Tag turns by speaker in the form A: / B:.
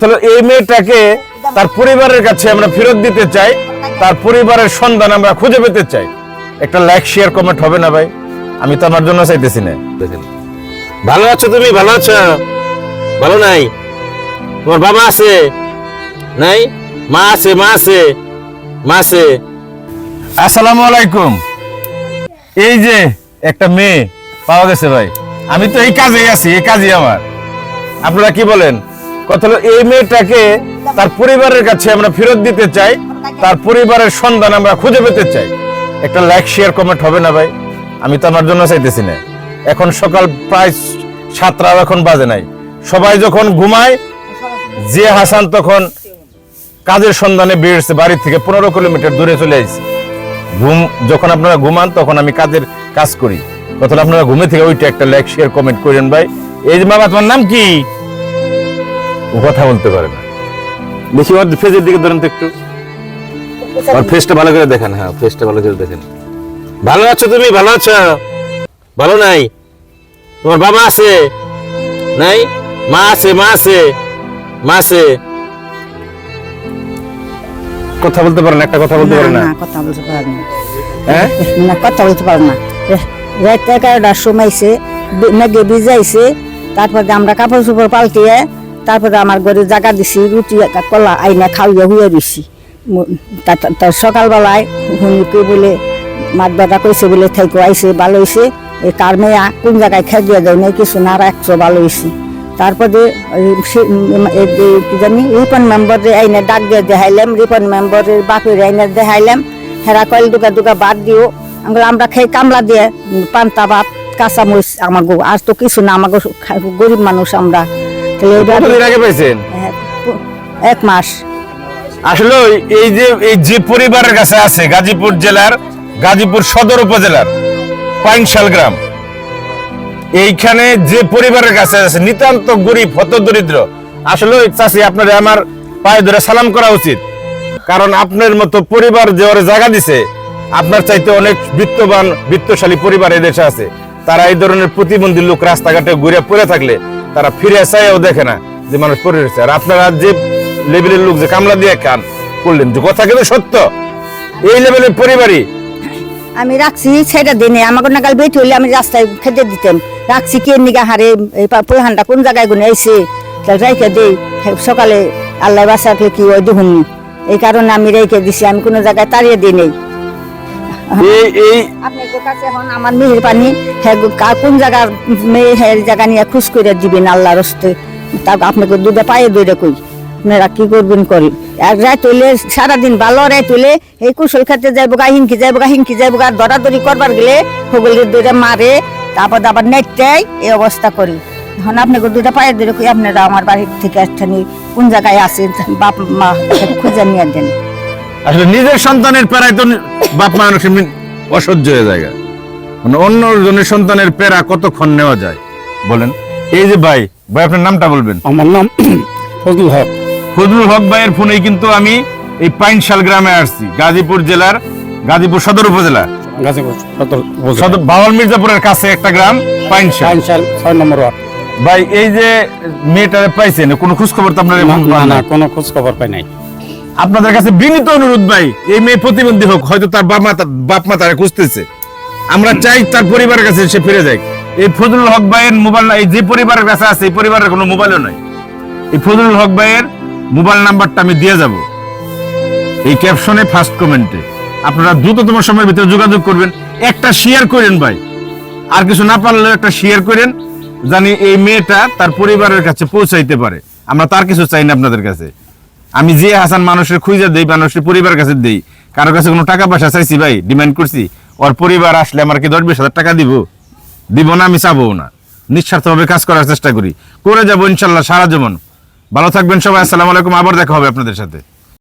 A: তাহলে এই মেয়েটাকে তার পরিবারের কাছে আমরা ফেরত দিতে চাই। তার পরিবারের সন্ধান আমরা খুঁজে পেতে চাই। একটা লাইক শেয়ার কমেন্ট হবে না ভাই? আমি তো আমার জন্য চাইতেছি না।
B: ভালো আছো তুমি? ভালো আছো? ভালো নাই? তোমার বাবা আছে? নাই? মা আছে? মা আছে? মা আছে?
A: আসসালামু আলাইকুম। এই যে একটা মেয়ে পাওয়া গেছে ভাই। আমি তো এই কাজেই আছি এই কাজই আমার। আপনারা কি বলেন? কথা হলো, এই মেয়েটাকে তার পরিবারের কাছে আমরা ফেরত দিতে চাই, তার পরিবারের সন্ধান আমরা খুঁজে পেতে চাই। একটা লাইক শেয়ার কমেন্ট হবে না ভাই? আমি তো আমার জন্য চাইতেছি না। এখন সকাল প্রায় সাতটাও এখন বাজে নাই। সবাই যখন ঘুমায়, যে হাসান তখন কাজের সন্ধানে বেরিয়েছে বাড়ি থেকে পনেরো কিলোমিটার দূরে চলে আসছে ঘুম, যখন আপনারা ঘুমান, তখন আমি কাজের কাজ করি। তখন আপনারা ঘুমে থেকে ওইটা একটা লাইক শেয়ার কমেন্ট করেন ভাই। এই যে বাবা, তোমার নাম কি? ও কথা বলতে পারে না।
B: দেখি ওর ফেসের দিকে ধরেন তো একটু। ওর ফেসটা ভালো করে দেখেন হ্যাঁ ফেসটা ভালো করে দেখেন। ভালো আছো তুমি? ভালো আছো? ভালো নাই? তোমার বাবা আছে? নাই? মা আছে মা আছে মা আছে।
A: কথা বলতে পারে না একটা কথা বলতে পারে না
C: কথা বলতে পারে না।
A: হ্যাঁ?
C: না কথা বলতে পারে না। রাত এগারোটার সময়ছে মেঘে ভিজাইছে তারপর আমরা কাপড় চোপড় পাল্টিয়ে তারপরে আমার ঘরে জায়গা দিছি, রুটি কলা আইনা খাওয়াইয়া হুয়ে দিছি। ম- তা- তা- তা সকালবেলায় শুনিকে বলে মাত বেটা কইছে বলে, থাইকো, আইছে, ভালো হয়েছে এই কার মেয়া কোন জায়গায় খেয়ে দিয়ে দেয় নাই, কিছু না একশো ভালো হয়েছে তারপরে কি জানি, রিপন মেম্বারে আইনে ডাক দিয়ে দেখাইলাম, রিপন মেম্বারের বাপের আইনে দেখাইলাম। হেরা কয়েল দুকা দুকা বাদ দিও। আমরা আমরা খাই কামলা দিয়ে, পান্তা, ভাত কাঁচা মরিচ আমাগো, আর তো কিছু না, আমাগো গরিব মানুষ আমরা।
A: কতদিন আগে পাইছেন?
C: এক মাস।
A: আসলে এই যে এই যে পরিবারের কাছে আছে গাজীপুর জেলার গাজীপুর সদর উপজেলার পাইনশাল গ্রাম। এইখানে যে পরিবারের কাছে আছে নিতান্ত গরিব হত দরিদ্র আসলে চাষি আপনার আমার পায়ে ধরে সালাম করা উচিত। কারণ আপনার মতো পরিবার যে ওরে জায়গা দিছে আপনার চাইতে অনেক বিত্তবান বিত্তশালী পরিবার এই দেশে আছে। তারা এই ধরনের প্রতিবন্ধী লোক রাস্তাঘাটে ঘুরে পড়ে থাকলে তারা ফিরে চাইও দেখে না যে মানুষ পড়ে রয়েছে। আর আপনারা যে লেভেলের লোক যে কামলা দিয়ে কান করলেন যে কথা কিন্তু সত্য। এই লেভেলের পরিবারই।
C: আমি রাখছি সেটা দিনে, আমাকে নাগাল বেটি হইলে আমি রাস্তায় খেতে দিতাম। রাখছি কে নিগা হারে, এই পয়হানটা কোন জায়গায় গুনে তাহলে রেখে দেই। সকালে আল্লাহ বাসাকে কি ওই দুহুনি। এই কারণে আমি রেখে দিছি, আমি কোনো জায়গায় তাড়িয়ে দিই নেই।
A: এই এই।
C: আপনার কাছে এখন আমার মেয়ের পানি হ্যাঁ কা- কোন জায়গার মেয়ে হ্যাঁ জায়গা নিয়ে খুশ করে দিবেন আল্লাহর হস্তে? তা আপনাকে দুধে পায়ে দইরে কই। আপনারা কি করবেন করি এক রায় তুলে সারাদিন ভালো রায় তুলে এই কুশল খেতে যাইব গা হিংকি যাইব গা হিংকি যাইব গা দরাদরি করবার গেলে হগলের দইরে মারে তারপর আবার নেটটাই এই অবস্থা করি। এখন আপনাকে দুটা পায়ে দইরে কই আপনারা আমার বাড়ির থেকে একখানি কোন জায়গায় আছে বাপ মা খুঁজে নিয়ে দেন।
A: আসলে নিজের সন্তানের পেরায় তো বাপ মা মি- অসহ্য হয়ে যায় মানে অন্য জনের সন্তানের পেরা কতক্ষণ নেওয়া যায়? বলেন। এই যে ভাই ভাই আপনার নামটা বলবেন?
D: আমার নাম ফজলুল হক।
A: ফজলুল হক ভাইয়ের ফোনে কিন্তু আমি এই পাইনশাল গ্রামে আসছি গাজীপুর জেলার গাজীপুর সদর উপজেলা।
D: সদর উপজেলা।
A: বাওয়াল মির্জাপুরের কাছে একটা গ্রাম পাইনশাল।
D: পাইনশাল ছয় নম্বর ওয়ার্ড।
A: ভাই এই যে মেয়েটারে পাইছেন কোনো খোঁজ খবর তো আপনার
D: না না, না কোনো খোঁজ খবর পাই নাই।
A: আপনাদের কাছে বিনীত অনুরোধ ভাই, এই মেয়ে প্রতিবন্ধী হোক, হয়তো তার বাপ মা বাপ মা তারা খুঁজতেছে। আমরা চাই তার পরিবারের কাছে সে ফিরে যাক। এই ফজলুল হক ভাইয়ের মোবাইল এই যে পরিবারের কাছে আছে, এই পরিবারের কোনো মোবাইলও নাই। এই ফজলুল হক ভাইয়ের মোবাইল নাম্বারটা আমি দিয়ে যাব। এই ক্যাপশনে ফার্স্ট কমেন্টে। আপনারা দ্রুততম সময়ের ভিতরে যোগাযোগ করবেন। একটা শেয়ার করেন ভাই। আর কিছু না পারলেও একটা শেয়ার করেন, জানি এই মেয়েটা তার পরিবারের কাছে পৌঁছাইতে পারে। আমরা তার কিছু চাই না আপনাদের কাছে। আমি যে হাসান মানুষের খুঁজে দেই মানুষের পরিবার কাছে দেই কারও কাছে কোনো টাকা পয়সা চাইছি ভাই ডিমান্ড করছি, ওর পরিবার আসলে আমার কি দশ বিশ হাজার টাকা দিব? দিব না, আমি চাবো না। নিঃস্বার্থভাবে কাজ করার চেষ্টা করি। করে যাব ইনশাল্লাহ সারা জীবন। ভালো থাকবেন সবাই, আসসালামু আলাইকুম, আবার দেখা হবে আপনাদের সাথে।